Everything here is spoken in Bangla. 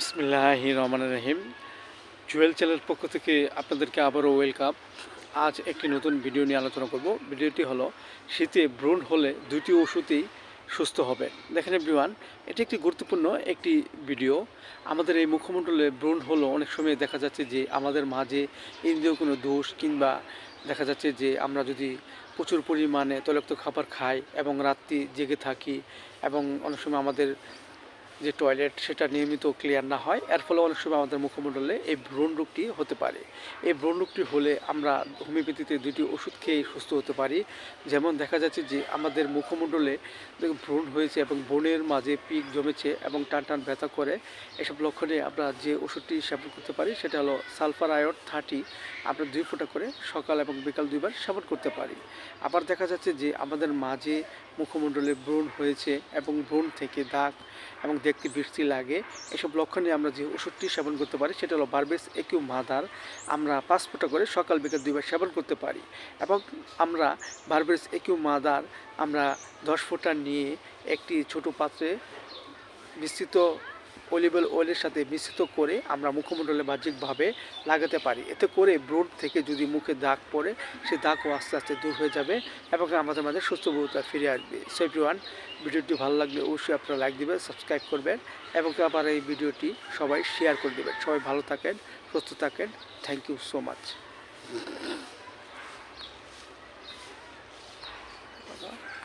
বিসমিল্লাহ রহমান রহিম জুয়েল চ্যানেলের পক্ষ থেকে আপনাদেরকে আবারও ওয়েলকাম। আজ একটি নতুন ভিডিও নিয়ে আলোচনা করব। ভিডিওটি হলো, শীতে ব্রণ হলে দুটি ওষুধেই সুস্থ হবে। দেখেন এভরিওয়ান এটি একটি গুরুত্বপূর্ণ একটি ভিডিও। আমাদের এই মুখমণ্ডলে ব্রণ হলো অনেক সময় দেখা যাচ্ছে যে আমাদের মাঝে ইন্দ্রিয় কোনো দোষ কিংবা দেখা যাচ্ছে যে আমরা যদি প্রচুর পরিমাণে তৈলাক্ত খাবার খাই এবং রাত্রি জেগে থাকি এবং অনেক সময় আমাদের যে টয়লেট সেটা নিয়মিত ক্লিয়ার না হয়, এর ফলে অনেক সময় আমাদের মুখমণ্ডলে এই ব্রণ রোগটি হতে পারে। এই ব্রণ রোগটি হলে আমরা হোমিওপ্যাথিতে দুটি ওষুধ খেয়ে সুস্থ হতে পারি। যেমন দেখা যাচ্ছে যে আমাদের মুখমণ্ডলে ব্রণ হয়েছে এবং ব্রণের মাঝে পিক জমেছে এবং টান টান ব্যথা করে, এসব লক্ষণে আমরা যে ওষুধটি সেবন করতে পারি সেটা হলো সালফার আয়ড থার্টি। আমরা দুই ফোঁটা করে সকাল এবং বিকাল দুইবার সেবন করতে পারি। আবার দেখা যাচ্ছে যে আমাদের মাঝে মুখমণ্ডলে ব্রণ হয়েছে এবং ব্রণ থেকে দাগ এবং দেখতে বৃষ্টি লাগে, এসব লক্ষণে আমরা যে ওষুধটি সেবন করতে পারি, সেটা হলো বারবেস একিউ মাদার। আমরা পাঁচ ফোঁটা করে সকাল বিকাল দুইবার সেবন করতে পারি এবং আমরা বারবেস একিউ মাদার আমরা দশ ফোঁটা নিয়ে একটি ছোট পাত্রে অলিভ অয়েলের ওয়েলের সাথে মিশ্রিত করে আমরা মুখমণ্ডলে বাহ্যিকভাবে লাগাতে পারি। এতে করে ব্রোড থেকে যদি মুখে দাগ পড়ে, সে দাগও আস্তে আস্তে দূর হয়ে যাবে এবং আমাদের মাঝে সুস্থবোধতা ফিরে আসবে। সো ওয়ান ভিডিওটি ভালো লাগলে অবশ্যই আপনারা লাইক দেবেন সাবস্ক্রাইব করবেন এবং আবার এই ভিডিওটি সবাই শেয়ার করে দেবেন। সবাই ভালো থাকেন, সুস্থ থাকেন। Thank you so much Thank you.